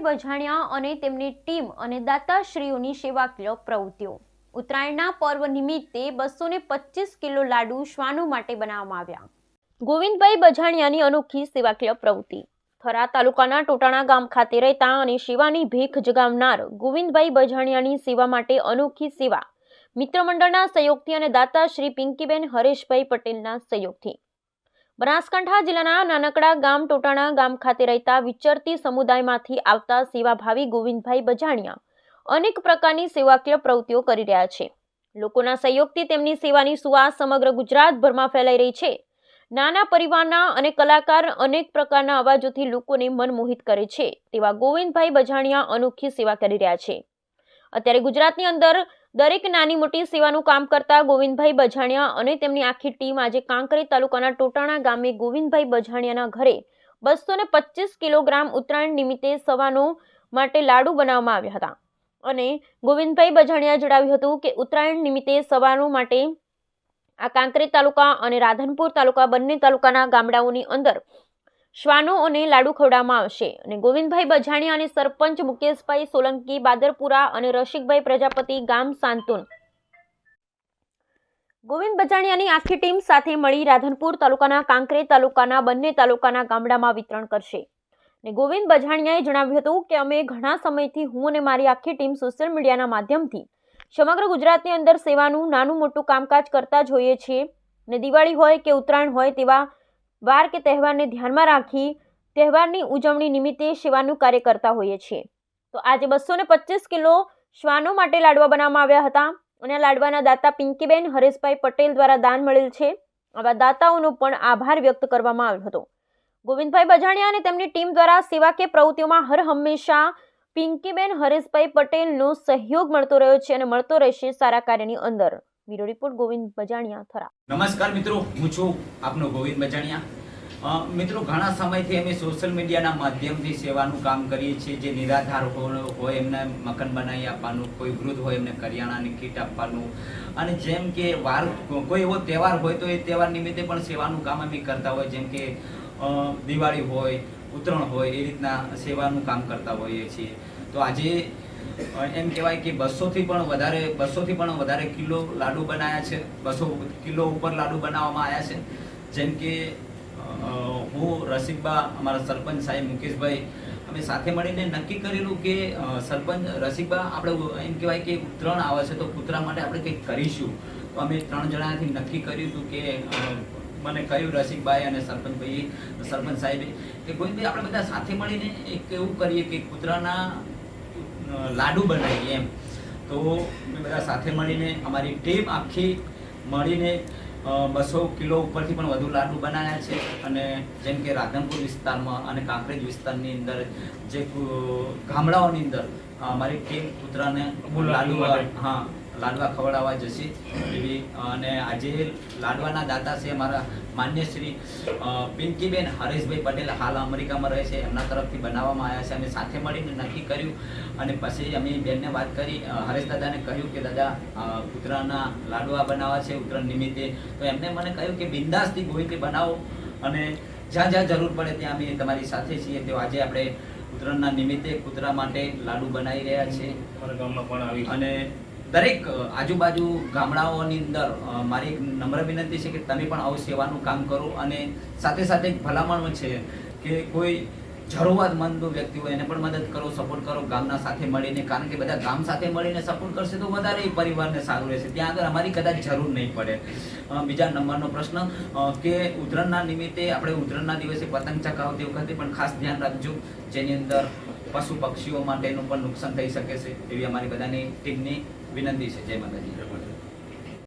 બજાણિયા અને તેમની ટીમ અને દાતાશ્રીઓની સેવાકીય પ્રવૃત્તિઓ. ઉત્તરાયણના પર્વ નિમિત્તે બસો કિલો લાડુ શ્વાનો માટે બનાવવામાં આવ્યા. ગોવિંદભાઈ બજાણિયાની અનોખી સેવાકીય પ્રવૃત્તિ. થરા તાલુકાના ટોટાણા ગામ ખાતે રહેતા અને સેવાની ભીખ જગાવનાર ગોવિંદભાઈ બજાણિયાની સેવા માટે અનોખી સેવા. મિત્ર મંડળના સહયોગથી અને દાતા શ્રી પિંકીબેન હરેશભાઈ પટેલના સહયોગથી બનાસકાંઠા જિલ્લાના નાનકડા ગામ ટોટાણા ગામ ખાતે રહેતા વિચરતી સમુદાયમાંથી આવતા સેવાભાવી ગોવિંદભાઈ બજાણિયા અનેક પ્રકારની સેવાકીય પ્રવૃત્તિઓ કરી રહ્યા છે. લોકોના સહયોગથી તેમની સેવાની સુવાસ સમગ્ર ગુજરાતભરમાં ફેલાઈ રહી છે. નાના પરિવારના અને કલાકાર અનેક પ્રકારના અવાજોથી લોકોને મનમોહિત કરે છે તેવા ગોવિંદભાઈ બજાણિયા અનોખી સેવા કરી રહ્યા છે. અત્યારે ગુજરાતની અંદર દરેક નાની મોટી સેવાનું કામ કરતા ગોવિંદભાઈ બજાણિયા અને તેમની આખી ટીમ આજે કાંકરેજ તાલુકાના ટોટાણા ગામે ગોવિંદભાઈ બજાણિયાના ઘરે બસો ને પચીસ કિલોગ્રામ ઉત્તરાયણ નિમિત્તે સવાનો માટે લાડુ બનાવવામાં આવ્યા હતા. અને ગોવિંદભાઈ બજાણિયા જણાવ્યું હતું કે ઉત્તરાયણ નિમિત્તે સવાનો માટે આ કાંકરેજ તાલુકા અને રાધનપુર તાલુકા બંને તાલુકાના ગામડાઓની અંદર શ્વાનો અને લાડુ ખવડાવવામાં આવશે અને ગોવિંદભાઈ બજાણિયા અને સરપંચ મુકેશભાઈ સોલંકી, બાદરપુરા અને રસિકભાઈ પ્રજાપતિ ગામ સાંતુન ગોવિંદ બજાણિયાની આખી ટીમ સાથે મળી રાધનપુર તાલુકાના કાંકરેજ તાલુકાના બંને તાલુકાના ગામડામાં વિતરણ કરશે. અને ગોવિંદ બજાણિયાએ જણાવ્યું હતું કે, અમે ઘણા સમયથી હું અને મારી આખી ટીમ સોશિયલ મીડિયાના માધ્યમથી સમગ્ર ગુજરાતની અંદર સેવાનું નાનું મોટું કામકાજ કરતા જ હોઈએ છીએ. ને દિવાળી હોય કે ઉત્તરાયણ હોય તેવા વાર કે તહેવારને ધ્યાનમાં રાખી તહેવારની ઉજવણી નિમિત્તે સેવાનું કાર્ય કરતા હોઈએ છીએ. તો આજે બસો ને પચીસ કિલો શ્વાનો માટે લાડવા બનાવવામાં આવ્યા હતા અને લાડવાના દાતા પિંકીબેન હરેશભાઈ પટેલ દ્વારા દાન મળેલ છે. આવા દાતાઓનો પણ આભાર વ્યક્ત કરવામાં આવ્યો હતો. ગોવિંદભાઈ બજાણિયા અને તેમની ટીમ દ્વારા સેવાકીય પ્રવૃત્તિઓમાં હર હંમેશા પિંકીબેન હરેશભાઈ પટેલનો સહયોગ મળતો રહ્યો છે અને મળતો રહેશે સારા કાર્યની અંદર. બ્યુરો રિપોર્ટ ગોવિંદ બજાણિયા થરા નમસ્કાર મિત્રો, હું છું આપનો ગોવિંદ બજાણિયા. મિત્રો, ઘણા સમયથી અમે સોશિયલ મીડિયાના માધ્યમથી સેવાનું કામ કરીએ છીએ. જે નિરાધાર હોય એમને મકાન બનાવી આપવાનું, કોઈ વૃદ્ધ હોય એમને કરિયાણાની કીટ આપવાનું. અને જેમ કે વાર, કોઈ એવો તહેવાર હોય તો એ તહેવાર નિમિત્તે પણ સેવાનું કામ અમે કરતા હોય. જેમ કે દિવાળી હોય, ઉત્તરાયણ હોય, એ રીતના સેવાનું કામ કરતા હોઈએ છીએ. તો આજે એમ કહેવાય કે બસોથી પણ વધારે, બસોથી પણ વધારે કિલો લાડુ બનાવ્યા છે. બસો કિલો ઉપર લાડુ બનાવવામાં આવ્યા છે. જેમ કે હું રસિકબા, અમારા સરપંચ સાહેબ મુકેશભાઈ, અમે સાથે મળીને નક્કી કરેલું કે સરપંચ રસિકબા, આપણે એમ કહેવાય કે ઉત્તરાયણ આવે છે તો કૂતરા માટે આપણે કંઈક કરીશું. તો અમે ત્રણ જણાથી નક્કી કર્યું હતું કે મને કહ્યું રસિકભાઈ અને સરપંચભાઈ સરપંચ સાહેબે, કે ગોવિંદભાઈ આપણે બધા સાથે મળીને એક એવું કરીએ કે કૂતરાના લાડુ બનાવીએ એમ. તો અમે બધા સાથે મળીને અમારી ટીમ આખી મળીને બસો કિલો ઉપરથી પણ વધુ લાડુ બનાવ્યા છે અને જેમ કે રાધનપુર વિસ્તારમાં અને કાંકરેજ વિસ્તારની અંદર જે ગામડાઓની અંદર અમારી ટીમ કૂતરાને લાડુ હા લાડવા ખવડાવવા જશે. એવી અને આજે લાડવાના દાતા છે અમારા માન્ય શ્રી પિંકીબેન હરેશભાઈ પટેલ. હાલ અમેરિકામાં રહે છે. એમના તરફથી બનાવવામાં આવ્યા છે. અમે સાથે મળીને નક્કી કર્યું. અને પછી અમે બેનને વાત કરી. હરેશ દાદાને કહ્યું કે દાદા ઉત્તરાયણના કૂતરાના લાડવા બનાવવા છે ઉત્તરાયણ નિમિત્તે. તો એમને મને કહ્યું કે બિંદાસથી ગોહિલથી બનાવો. અને જ્યાં જ્યાં જરૂર પડે ત્યાં અમે તમારી સાથે છીએ. તો આજે આપણે ઉત્તરાયણના નિમિત્તે કૂતરા માટે લાડુ બનાવી રહ્યા છીએ. છે. અને દરેક આજુબાજુ ગામડાઓની અંદર મારી એક નમ્ર વિનંતી છે કે તમે પણ આવું સેવાનું કામ કરો અને સાથે સાથે એક ભલામણ છે કે કોઈ જરૂરતમંદ વ્યક્તિ હોય એને પણ મદદ કરો સપોર્ટ કરો, ગામના સાથે મળીને, કારણ કે બધા ગામ સાથે મળીને સપોર્ટ કરશે તો વધારે પરિવારને સારું રહેશે. ત્યાં આગળ અમારી કદાચ જરૂર નહીં પડે. બીજા નંબરનો પ્રશ્ન કે ઉત્તરાયણના નિમિત્તે આપણે ઉત્તરાયણના દિવસે પતંગ ચગાવતી વખતે પણ ખાસ ધ્યાન રાખજો, જેની અંદર પશુ પક્ષીઓ માટેનું પણ નુકસાન થઈ શકે છે, એવી અમારી બધાની ટીમની વિનંતી છે. જય માતાજી.